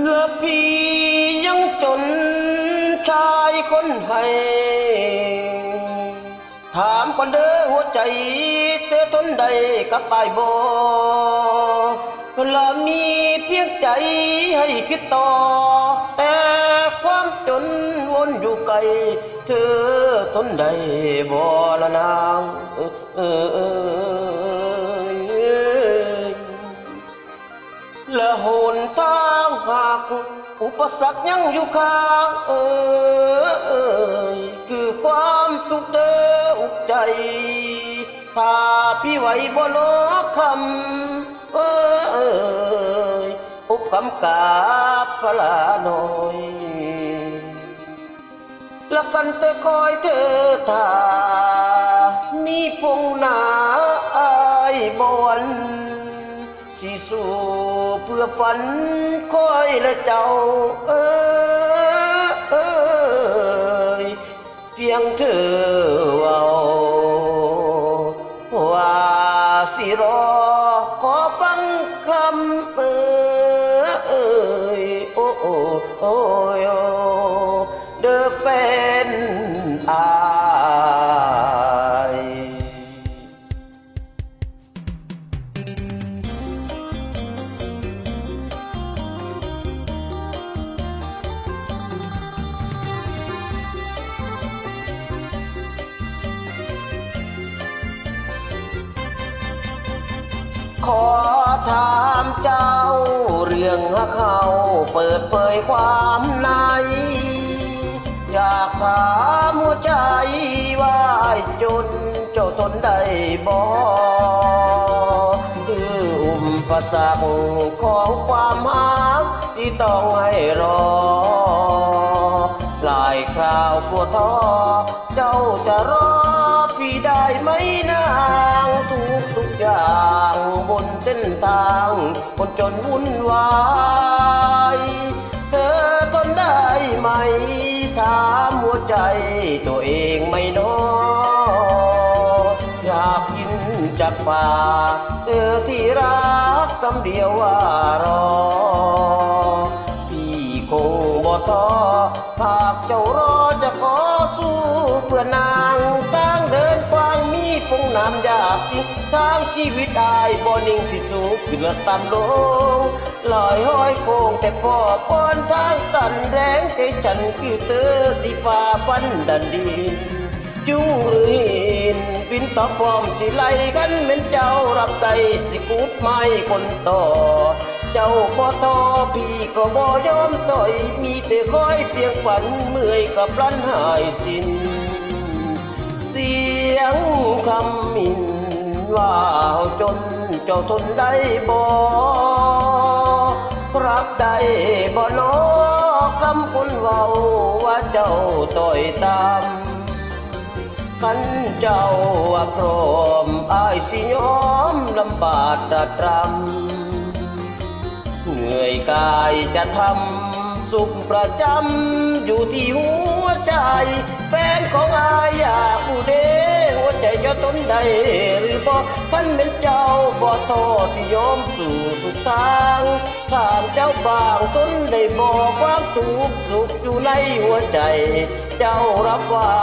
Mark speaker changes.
Speaker 1: เลือพี่ยังจนชายคนไทยถามคนเด้อหัวใจเธอทนใดกับปายบอละมีเพียงใจให้คิดต่อ แต่ความจนวนอยู่ไกล เธอทนใดบ่ละนางเออเออ และหางหักอุปสรรคยังอยู่ข้างเอ่ยคือความทุกข์เดอุกใจถ้าพี่ไหวบ่ลอกคำเอ่ยอุบกำกับกะลาหน่อยละกันแต่คอยเธอทา ฝันคอยและเจ้าเออเอยเพียงเธอเว้าว่าสิรอขอฟังคำเอ้ยโอ้โอ้โอ้โอ้ ขอถามเจ้า เรื่องหาเขาเปิดเผยความในอยากถามหัวใจว่าไอ้จนเจ้าทนได้บ่คืออุมประสักของความหักที่ต้องให้รอ หลายคราวปวดท้อเจ้าจะรอพี่ได้ไหมนางทุกทุกอย่าง้นทาง คนจนวุ่นวายเธอทนได้ไหม ถามหัวใจตัวเองไม่น้ออยากกินจากป่าเธอที่รักคำเดียวว่ารอ พี่คงบ่ท้อหากเจ้ารอจะขอสู้เพื่อนางทา น้ำยากจริงทางชีวิตอายบ่นิ่งสิสูงขึ้นละต่ำลงลอยห้อยโค้งแต่พ่อป้อนทางตันแรงใจฉันคือเธอสิฟ้าฟันดันดินจุงหรือหินบินต่อพร้อมสิไลกันเหม็นเจ้ารับได้สิกูดไม่คนต่อเจ้าบ่ทอพี่ก็บ่ยอมต่อยมีแต่คอยเพียงฝันเมื่อยกับรันหายสิ้น เสียงคำหมินว่าจนเจ้าทนได้บ่รับได้บ่นอคำคนเว้าว่าเจ้าต่อยตามขันเจ้าว่าพร้อมอายสิยอมลำบากตะตรำเหนื่อยกายจะทำสุขประจำอยู่ที่หัวใจ ของอายาผู้เดหัวใจจะทนใดหรือบ่ท่านเป็นเจ้าบ่ท้อสิยอมสู่ทุกทางถามเจ้าบางทนได้บ่ความทุกข์สุขอยู่ในหัวใจ เจ้ารับไว้